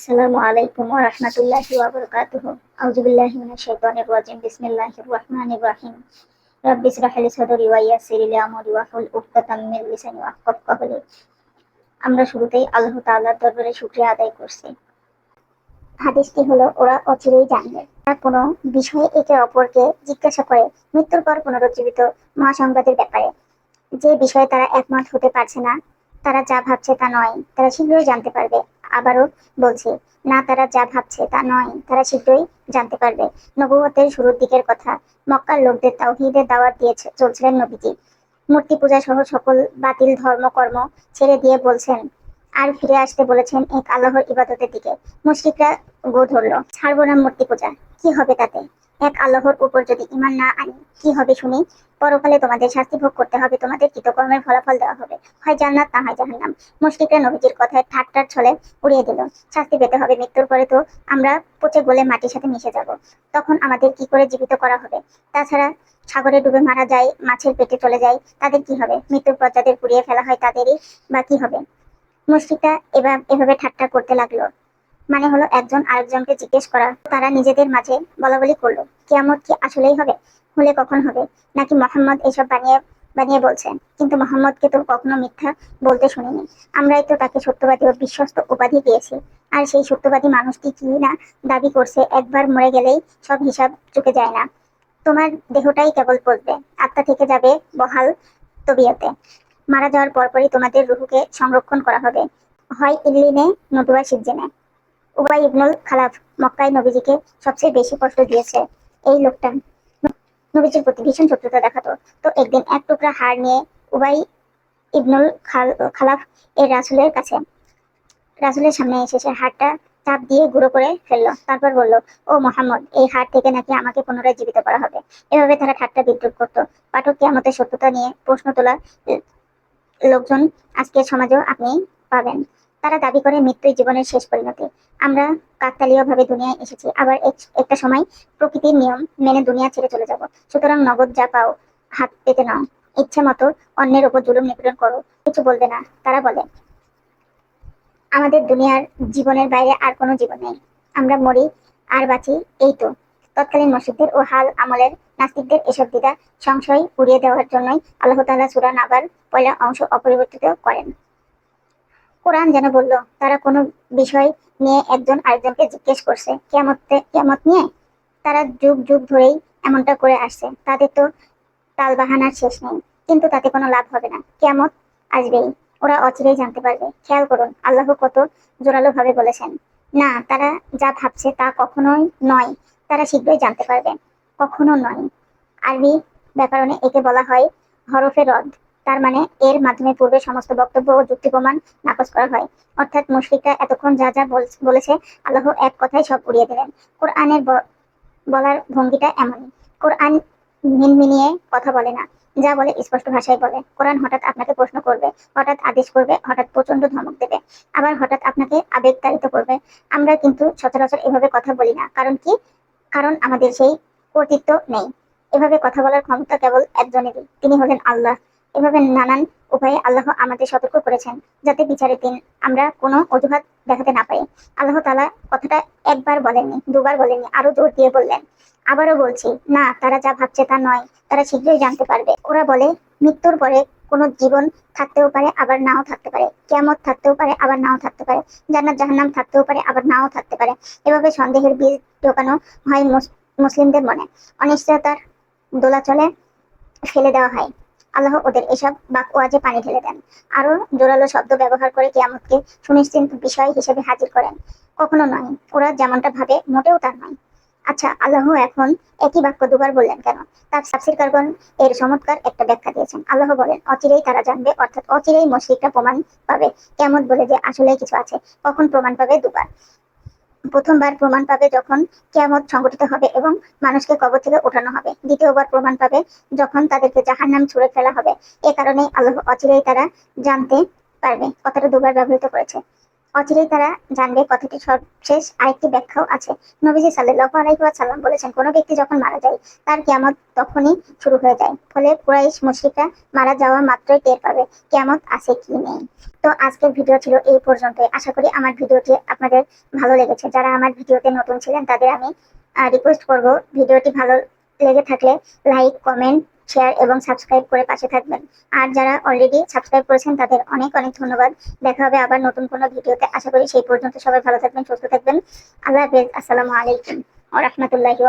আসসালামু আলাইকুম ওয়া রাহমাতুল্লাহি ওয়া বারাকাতুহু। আউযু বিল্লাহি মিনাশ শাইতানির রাজিম। বিসমিল্লাহির রহমানির রহিম। রাব্বি সাদরি ওয়া ইয়াসসির লি আমরি উকতাতাম মিন লিসানি আমরা শুরুতেই আল্লাহ তাআলার দরবারে শুকরিয়া আদায় করছি। হাদিসটি হলো ওরা অচিরেই জানবে। তারা কোনো বিষয়ে একে অপরকে জিজ্ঞাসা করে মৃত্যুর পর পুনরুজ্জীবিত মহাসংবাদের ব্যাপারে। যে বিষয়ে তারা একমত হতে পারছে না, তারা যা ভাবছে তা নয়, তারা শীঘ্রই জানতে পারবে। আবারও বলছি, না, তারা যা ভাবছে তা নয়। তারা শীঘ্রই জানতে পারবে। নবুয়তের শুরুর দিকের কথা, মক্কার লোকদের তাওহীদের দাওয়াত দিয়ে চ- চলছিলেন নবীজি। মূর্তি পূজা সহ সকল বাতিল ধর্মকর্ম ছেড়ে দিয়ে বলছেন, আর ফিরে আসতে বলেছেন এক আল্লাহর ইবাদতের দিকে। মুশরিকরা গো ধরলো, ছাড়বো না মূর্তি পূজা কি হবে তাতে? এক আল্লাহর উপর যদি ইমান না আনি, কি হবে শুনি? পরকালে তোমাদের শাস্তি ভোগ করতে হবে, তোমাদের কৃতকর্মের ফলাফল দেওয়া হবে। হয় জান্নাত না হয় জাহান্নাম। মুশরিকরা নবীজির কথায় ঠাট্টার ছলে উড়িয়ে দিল। শাস্তি পেতে হবে, মৃত্যুর পরে তো আমরা পচে গলে মাটির সাথে মিশে যাব। তখন আমাদের কি করে জীবিত করা হবে? তাছাড়া সাগরে ডুবে মারা যায়, মাছের পেটে চলে যায়, তাদের কি হবে? মৃত্যুর পর যাদের পুড়িয়ে ফেলা হয়, তাদেরই বা কি হবে? মুশরিকরা এবার এভাবে ঠাট্টা করতে লাগল। মানে হলো একজন আরেকজনকে জিজ্ঞেস করা। তারা নিজেদের মাঝে বলা বলি করল, কেয়ামত কি আসলেই হবে? হলে কখন হবে? নাকি মোহাম্মদ এসব বানিয়ে বানিয়ে বলছেন। কিন্তু মোহাম্মদকে তো কখনো মিথ্যা বলতে শুনিনি। আমরাই তো তাকে সত্যবাদী ও বিশ্বস্ত উপাধি দিয়েছি। আর সেই সত্যবাদী মানুষটি কি না দাবি করছে, একবার মরে গেলেই সব হিসাব চুকে যায় না। তোমার দেহটাই কেবল পড়বে আত্মা থেকে যাবে বহাল তবিয়তে। মারা যাওয়ার পরপরই তোমাদের রুহুকে সংরক্ষণ করা হবে। হয় ইল্লিনে, নতুবা সিজ্জেনে। উবাই ইবনুল খালাফ মক্কায় নবীজিকে সবচেয়ে বেশি কষ্ট দিয়েছে এই লোকটা। নবীজির প্রতি ভীষণ শত্রুতা দেখাতো। তো একদিন এক টুকরা হাড় নিয়ে উবাই ইবনুল খালাফ এর রাসুলের কাছে, রাসুলের সামনে এসে সে হাড়টা চাপ দিয়ে গুঁড়ো করে ফেলল। তারপর বলল, ও মোহাম্মদ, এই হাড় থেকে নাকি আমাকে পুনরায় জীবিত করা হবে। এভাবে তারা ঠাট্টা বিদ্রুপ করতো। পাঠক আমাদের সত্যতা নিয়ে প্রশ্ন তোলা লোকজন আজকের সমাজেও আপনি পাবেন। তারা দাবি করে মৃত্যুই জীবনের শেষ পরিণতি। আমরা কাকতালীয় ভাবে দুনিয়ায় এসেছি। আবার একটা সময় প্রকৃতির নিয়ম মেনে দুনিয়া ছেড়ে চলে যাব। সুতরাং নগদ যা পাও, হাত পেতে নাও। ইচ্ছে মতো অন্যের উপর জুলুম নিপীড়ন করো। কিছু বলবে না। তারা বলে, আমাদের দুনিয়ার জীবনের বাইরে আর কোনো জীবন নেই। আমরা মরি আর বাঁচি এই তো। তৎকালীন মসজিদদের ও হাল আমলের নাস্তিকদের এসব দ্বিধা, সংশয় উড়িয়ে দেওয়ার জন্যই আল্লাহ তাআলা সূরা নাবার পয়লা অংশ অপরিবর্তিত করেন। কোরআন যেন বলল, তারা কোনো বিষয় নিয়ে একজন আরেকজনকে জিজ্ঞেস করছে। কেমত কেমত নিয়ে তারা যুগ যুগ ধরেই এমনটা করে আসছে। তাদের তো তাল বাহানার শেষ নেই। কিন্তু তাতে কোনো লাভ হবে না। কেমত আসবেই। ওরা অচিরেই জানতে পারবে। খেয়াল করুন, আল্লাহ কত জোরালো ভাবে বলেছেন। না, তারা যা ভাবছে তা কখনোই নয়। তারা শীঘ্রই জানতে পারবে। কখনো নয়। আরবি ব্যাকরণে একে বলা হয় হরফে রদ। তার মানে এর মাধ্যমে পূর্বে সমস্ত বক্তব্য ও যুক্তি প্রমাণ নাকচ করা হয়। অর্থাৎ মুশরিকরা এতক্ষণ যা যা বলেছে আল্লাহ এক কথায় সব উড়িয়ে দিলেন কোরআনের বলার ভঙ্গিটা এমনই। কোরআন মিনমিনিয়ে কথা বলে না, যা বলে স্পষ্ট ভাষায় বলে। কোরআন হঠাৎ আপনাকে প্রশ্ন করবে, হঠাৎ আদেশ করবে, হঠাৎ প্রচণ্ড ধমক দেবে। আবার হঠাৎ আপনাকে আবেগ আবেগতাড়িত করবে। আমরা কিন্তু সচরাচর এভাবে কথা বলি না, কারণ কি? কারণ আমাদের সেই কর্তৃত্ব নেই। এভাবে কথা বলার ক্ষমতা কেবল একজনেরই, তিনি হলেন আল্লাহ। এভাবে নানান উপায়ে আল্লাহ আমাদের সতর্ক করেছেন, যাতে বিচারের দিন আমরা কোনো অজুহাত দেখাতে না পারি আল্লাহ তালা কথাটা একবার বলেননি, দুবার বলেননি, আরও জোর দিয়ে বললেন। আবারও বলছি, না, তারা যা ভাবছে তা নয়, তারা শীঘ্রই জানতে পারবে। ওরা বলে, মৃত্যুর পরে কোনো জীবন থাকতেও পারে, আবার নাও থাকতে পারে। কেমত থাকতেও পারে, আবার নাও থাকতে পারে। জান্নাত, জাহান্নাম থাকতেও পারে, আবার নাও থাকতে পারে। এভাবে সন্দেহের বীজ ঢোকানো হয় মুস- মুসলিমদের মনে। অনিশ্চয়তার দোলাচলে ফেলে দেওয়া হয়। আল্লাহ ওদের এসব বাক ওয়াজে পানি ঢেলে দেন। আরও জোরালো শব্দ ব্যবহার করে কেয়ামতকে সুনিশ্চিত বিষয় হিসেবে হাজির করেন। কখনো নয়, ওরা যেমনটা ভাবে, মোটেও তার নয়। আচ্ছা আল্লাহ এখন একই বাক্য দুবার বললেন কেন? তার সাফসির কারগণ এর চমৎকার একটা ব্যাখ্যা দিয়েছেন। আল্লাহ বলেন, অচিরেই তারা জানবে, অর্থাৎ অচিরেই মশরিকরা প্রমাণ পাবে। কেমন বলে যে আসলে কিছু আছে, কখন প্রমাণ পাবে দুবার। প্রথমবার প্রমাণ পাবে যখন কেয়ামত সংগঠিত হবে এবং মানুষকে কবর থেকে ওঠানো হবে। দ্বিতীয়বার প্রমাণ পাবে যখন তাদেরকে জাহার নাম ছুড়ে ফেলা হবে। এ কারণে আল্লাহ অচিরেই তারা জানতে পারবে। কথাটা দুবার ব্যবহৃত করেছে। অচিরেই তারা জানবে কথাটি সর্বশেষ আরেকটি ব্যাখ্যাও আছে। নবীজি সাল্লাল্লাহু আলাইহি ওয়াসাল্লাম বলেছেন, কোনো ব্যক্তি যখন মারা যায়, তার কিয়ামত তখনই শুরু হয়ে যায়। ফলে কুরাইশ মুশরিকরা মারা যাওয়া মাত্রই টের পাবে কিয়ামত আছে কি নেই। তো আজকের ভিডিও ছিল এই পর্যন্তই। আশা করি আমার ভিডিওটি আপনাদের ভালো লেগেছে। যারা আমার ভিডিওতে নতুন ছিলেন, তাদের আমি রিকোয়েস্ট করব ভিডিওটি ভালো লেগে থাকলে লাইক কমেন্ট শেয়ার এবং সাবস্ক্রাইব করে পাশে থাকবেন। আর যারা অলরেডি সাবস্ক্রাইব করেছেন, তাদের অনেক অনেক ধন্যবাদ। দেখা হবে আবার নতুন কোনো ভিডিওতে। আশা করি সেই পর্যন্ত সবাই ভালো থাকবেন, সুস্থ থাকবেন। আল্লাহ হাফেজ। আসসালামু আলাইকুম। ও রহমতুল্লাহি